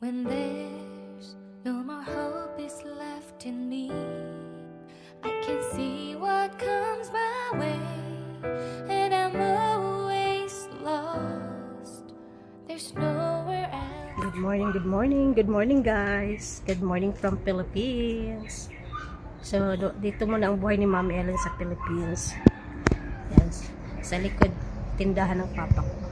When there's no more hope is left in me, I can see what comes my way, and I'm always lost. There's nowhere else. Good morning, good morning, good morning guys. Good morning from Philippines. So, dito muna ang buhay ni Mami Ellen sa Philippines. Yan, sa likod, tindahan ng papa ko.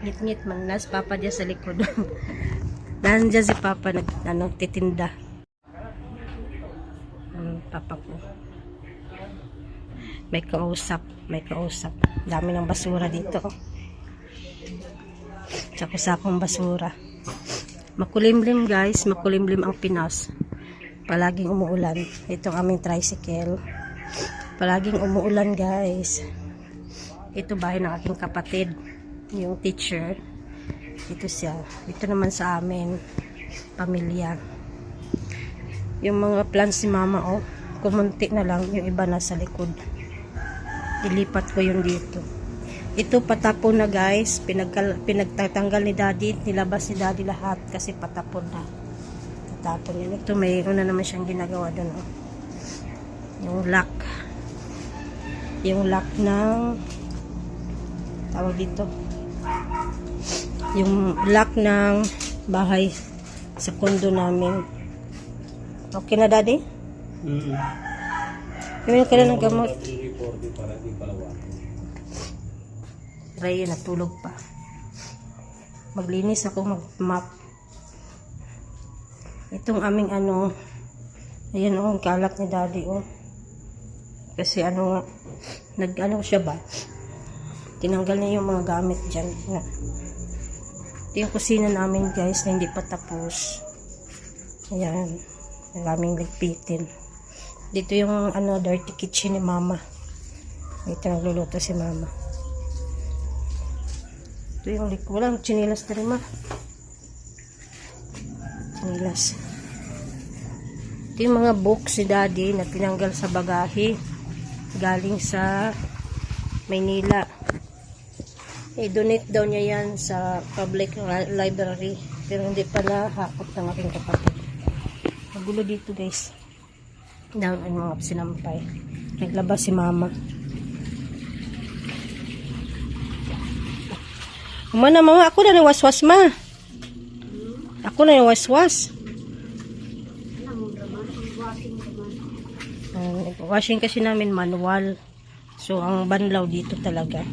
Ngit-ngit man, nas papa diya sa likod. Nandiyan si papa nag, ano, titinda. Ang papa ko. May kausap, may kausap. Dami ng basura dito. sakong basura. Makulimlim guys, makulimlim ang Pinas. Palaging umuulan. Ito ang aming tricycle. Palaging umuulan guys. Ito bahay ng aking kapatid. Yung teacher. Ito siya. Ito naman sa amin. Pamilya. Yung mga plants ni mama oh. Kumunti na lang. Yung iba nasa likod. Ilipat ko yun dito. Ito patapon na guys. Pinagkal, pinagtatanggal ni daddy. Nilabas ni daddy lahat kasi patapon na. Patapon yun. Ito may una naman siyang ginagawa doon. Oh. Yung lock. Yung lock ng tawag dito. Yung lock ng bahay sa kondo namin. Okay na daddy? Mm. Kami ka na ng gamot. 340 para di palawa. Ray, natulog pa. Maglinis ako mag-map. Itong aming ano, ayan oh, ang kalat ni daddy oh. Kasi ano nga, nag ano siya ba? Tinanggal niya yung mga gamit dyan. Na. Ito yung kusina namin guys na hindi pa tapos. Ayan, ang aming ligpitin. Dito yung ano, dirty kitchen ni mama. Dito nagluluto si mama. Ito yung lik. Walang chinilas na rin ma. Chinilas. Ito yung mga books si daddy na tinanggal sa bagahe. Galing sa Maynila. I-donate daw niya yan sa public li- library. Pero hindi pa nahakot ng aking kapatid. Magulo dito guys. Down ang mga sinampay. Naglabas si mama. Mana mama, ako na ng waswas ma. Ako na yung waswas. Uh, washing kasi namin manual. So, ang banlaw dito talaga.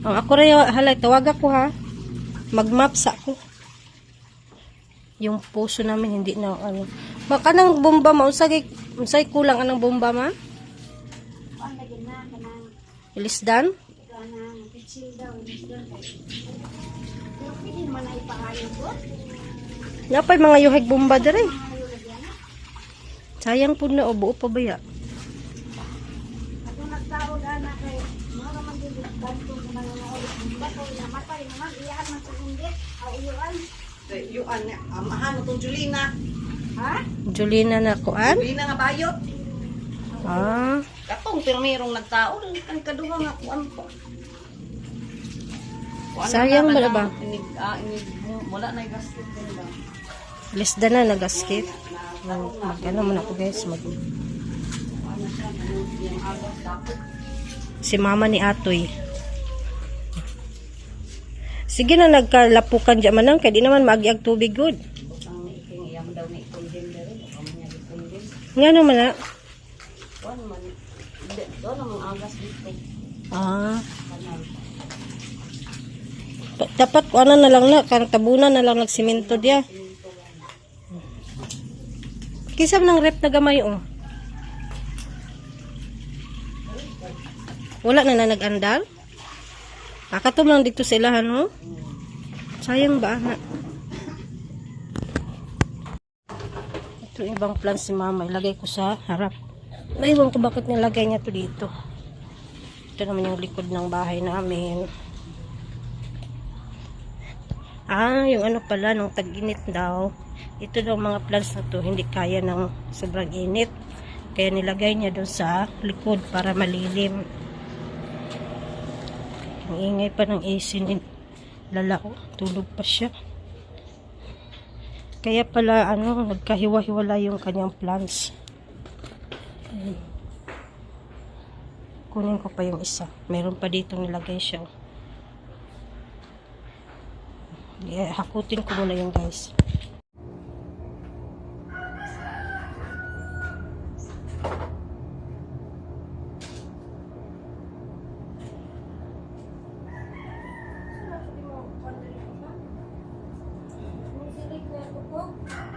Oh, ako rin, halay, tawag ako ha. Magmaps ako. Yung puso namin hindi na ano. Baka nang bomba ma, unsay unsay kulang anang bomba ma? Ilisdan? Napay mga yuhig bomba dere. Sayang po na obo pa ba ya? Yuan na, amahan mo tong Julina. Ha? Julina na kuan? Julina nga bayot. Ah, Katong pero mayroong nagtao rin ang kaduha nga kuan po. Sayang na ba ba? Ah, wala na yung gasket lisda na nagaskip. Mag, mag ano muna ako guys, mag Si mama ni Atoy. Sige na nagkalapukan dyan manang kaya di naman magiag tubig good. Ang iking iyam daw ni kundin dere, baka mo niya kundin. Nga naman na. Kuan man. Dito. Ah, dapat ano na lang na, karang tabunan na lang nagsimento dia. Kisam ng rep na gamay oh. Wala na na? Kakatom lang dito sa ilahan oh. Sayang ba na? Ito ibang plants si mama. Ilagay ko sa harap. Naiwan ko bakit nilagay niya to dito. Ito naman yung likod ng bahay namin. Ah, yung ano pala, nung tag-init daw. Ito daw mga plants na to, hindi kaya ng sobrang init. Kaya nilagay niya doon sa likod para malilim. Ang ingay pa ng AC ni, Lala, oh, tulog pa siya. Kaya pala, ano, nagkahiwa-hiwala yung kanyang plants. Ayan. Kunin ko pa yung isa. Meron pa dito nilagay siya. oh. Yeah, hakutin ko muna yung guys. fogo.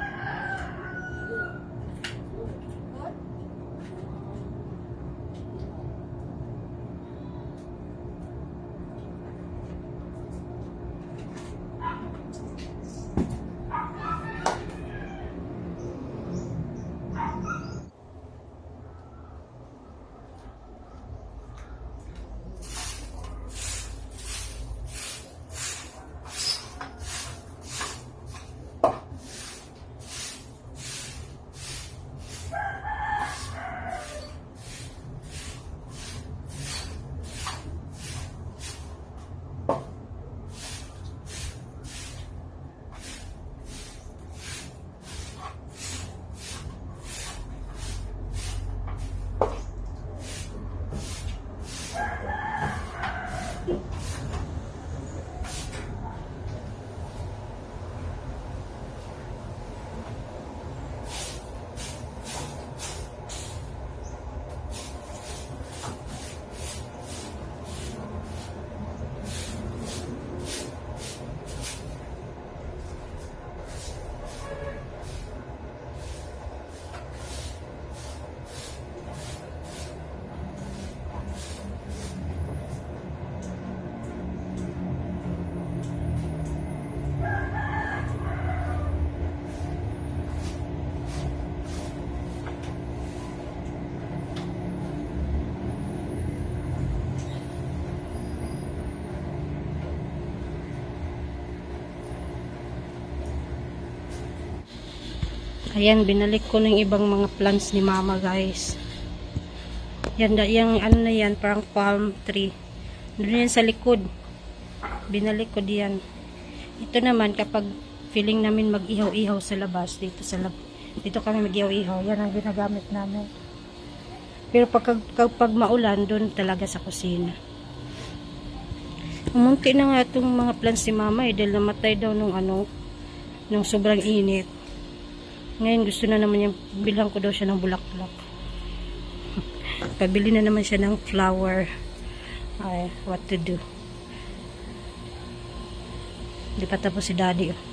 Ayan, binalik ko ng ibang mga plants ni mama guys. Yan, da- yung ano na yan, parang palm tree. Doon yan sa likod. Binalik ko diyan. Ito naman, kapag feeling namin mag-ihaw-ihaw sa labas, dito sa lab dito kami mag-ihaw-ihaw. Yan ang ginagamit namin. Pero pag, kapag maulan, doon talaga sa kusina. Umunti na nga itong mga plants ni mama eh, dahil namatay daw nung ano, nung sobrang init. Ngayon gusto na naman yung bilang ko daw siya ng bulaklak. Pabili na naman siya ng flower. Ay, what to do. Hindi pa tapos si daddy. Oh.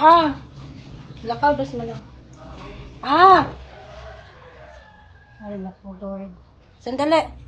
Ah! Lakaw, das mo lang. Ah! Ay, naku, Lord. Sandali.